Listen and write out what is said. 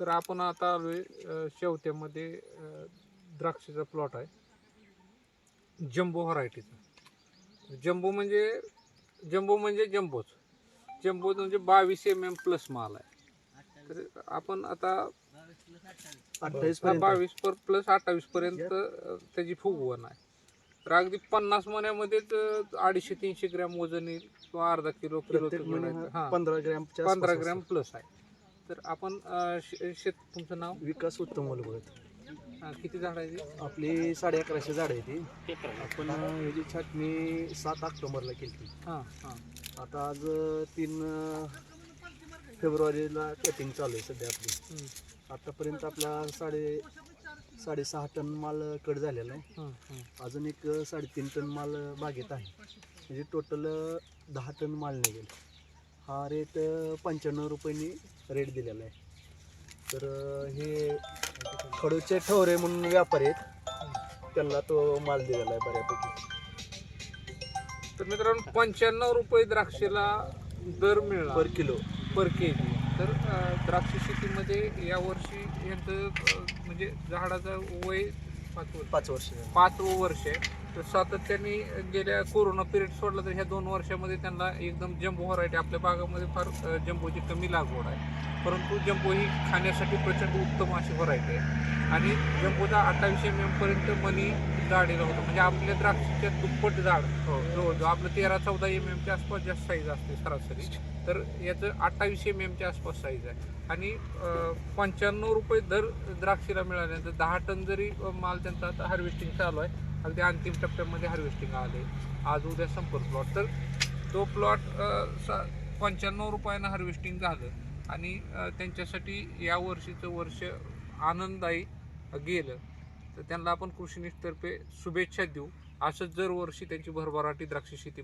तर आपण आता आलोय अ, शेवत्यामध्ये द्राक्षाचा प्लॉट आहे. जम्बो व्हरायटीचा. जम्बो म्हणजे जम्बो म्हणजे जम्बोच. जम्बो म्हणजे बावीस एम एम प्लस माल आहे. आपण आता अठ्ठावीस बावीस पर प्लस अठ्ठावीस पर्यंत त्याची फुगवण आहे. तर अगदी पन्नास मण्यामध्येच अ, अडीचशे तीनशे ग्रॅम वजन येईल. किंवा अर्धा किलो किलो पंधरा ग्रॅमच्या पंधरा ग्रॅम. प्लस आहे. तर आपण शेत तुमचं नाव? विकास उत्तम हा, किती झाड आहे? आपली साडे अकराशे झाड आहे ती आपण ह्याची छाटणी सात ऑक्टोबरला केली हां हां. आता आज तीन फेब्रुवारीला कटिंग चालू आहे सध्या आपली. आतापर्यंत आपला साडे साडेसहा टन माल कट झालेला आहे. अजून एक साडेतीन टन माल बागेत आहे. म्हणजे टोटल दहा टन माल निघेल. हा रेट पंच्याण्णव रुपयांनी रेट दिलेला आहे. तर हे खडूचे ठवरे म्हणून व्यापारी आहेत. त्यांना तो माल दिलेला आहे बऱ्यापैकी. तर मित्रांनो पंच्याण्णव रुपये द्राक्षेला दर मिळणार. पर किलो. पर के जी तर द्राक्ष शेतीमध्ये यावर्षी यांचं म्हणजे झाडाचं वय पाच वर्ष. पाच वर्ष पाचवं वर्ष आहे. तर सातत्याने गेल्या कोरोना पिरियड सोडला तर ह्या दोन वर्षामध्ये त्यांना एकदम जम्बो व्हरायटी आपल्या भागामध्ये फार जम्बोची कमी लागवड आहे. परंतु जम्बो ही खाण्यासाठी प्रचंड उत्तम अशी व्हरायटी आहे. आणि जम्बोचा अठ्ठावीसशे एम पर्यंत मनी झाडेला होतं. म्हणजे आपल्या द्राक्षाच्या दुप्पट झाड. हो, जवळजवळ आपलं तेरा चौदा एम एमच्या आसपास जास्त साईज असते सरासरी. तर याचं अठ्ठावीसशे एम एमच्या आसपास साईज आहे. आणि पंच्याण्णव रुपये दर द्राक्षीला मिळाल्यानंतर दहा टन जरी माल त्यांचा आता हार्वेस्टिंग चालू आहे. अगदी अंतिम टप्प्यामध्ये हार्वेस्टिंग आले आज उद्या संपर्क प्लॉट तर तो प्लॉट पंच्याण्णव रुपयानं हार्वेस्टिंग झालं. आणि त्यांच्यासाठी या वर्षीचं वर्ष आनंददायी गेलं. तर त्यांना आपण कृषीनिष्ठतर्फे शुभेच्छा देऊ. असंच दरवर्षी त्यांची भरभराटी द्राक्ष शेतीमध्ये